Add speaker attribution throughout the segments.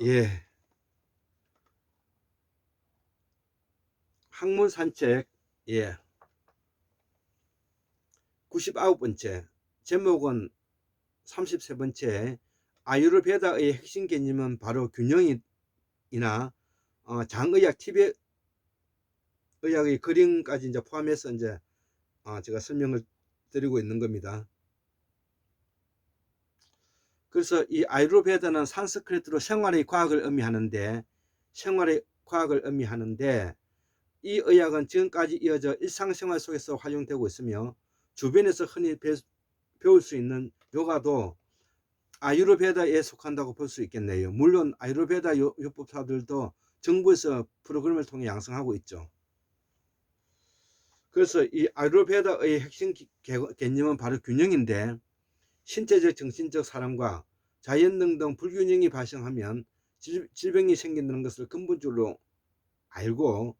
Speaker 1: 예. 학문 산책, 예. 99번째. 제목은 33번째. 아유르베다의 핵심 개념은 바로 균형이나 어, 장의학 티베 의학의 그림까지 이제 포함해서 이제 어, 제가 설명을 드리고 있는 겁니다. 그래서 이 아유르베다는 산스크리트로 생활의 과학을 의미하는데 생활의 과학을 의미하는데 이 의학은 지금까지 이어져 일상생활 속에서 활용되고 있으며 주변에서 흔히 배, 배울 수 있는 요가도 아유르베다에 속한다고 볼 수 있겠네요. 물론 아유르베다 요- 요법사들도 정부에서 프로그램을 통해 양성하고 있죠. 그래서 이 아유르베다의 핵심 개념은 바로 균형인데 신체적, 정신적 사람과 자연 등 불균형이 발생하면 질- 질병이 생긴다는 것을 근본적으로 알고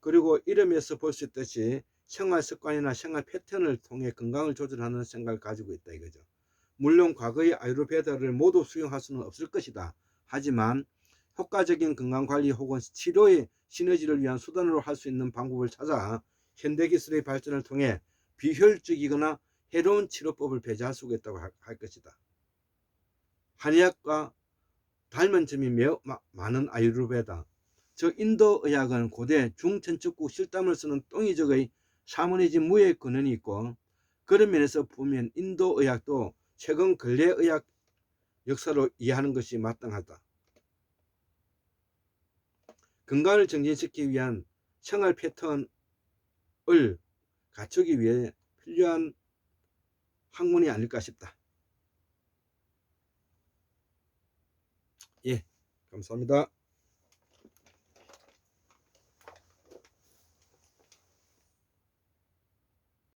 Speaker 1: 그리고 이름에서 볼 수 있듯이 생활 습관이나 생활 패턴을 통해 건강을 조절하는 생각을 가지고 있다 이거죠. 물론 과거의 아유르베다를 모두 수용할 수는 없을 것이다. 하지만 효과적인 건강 관리 혹은 치료의 시너지를 위한 수단으로 할 수 있는 방법을 찾아 현대 기술의 발전을 통해 비효율적이거나 해로운 치료법을 배제할 수 있다고 할- 할 것이다. 한의학과 닮은 점이 매우 마- 많은 아유르베다. 즉 인도 의학은 고대 중천축국 실담을 쓰는 똥이적의 샤머니즘 무의 근원이 있고 그런 면에서 보면 인도 의학도 최근 근래 의학 역사로 이해하는 것이 마땅하다. 건강을 정진시키기 위한 생활 패턴을 갖추기 위해 필요한 학문이 아닐까 싶다. 예, 감사합니다.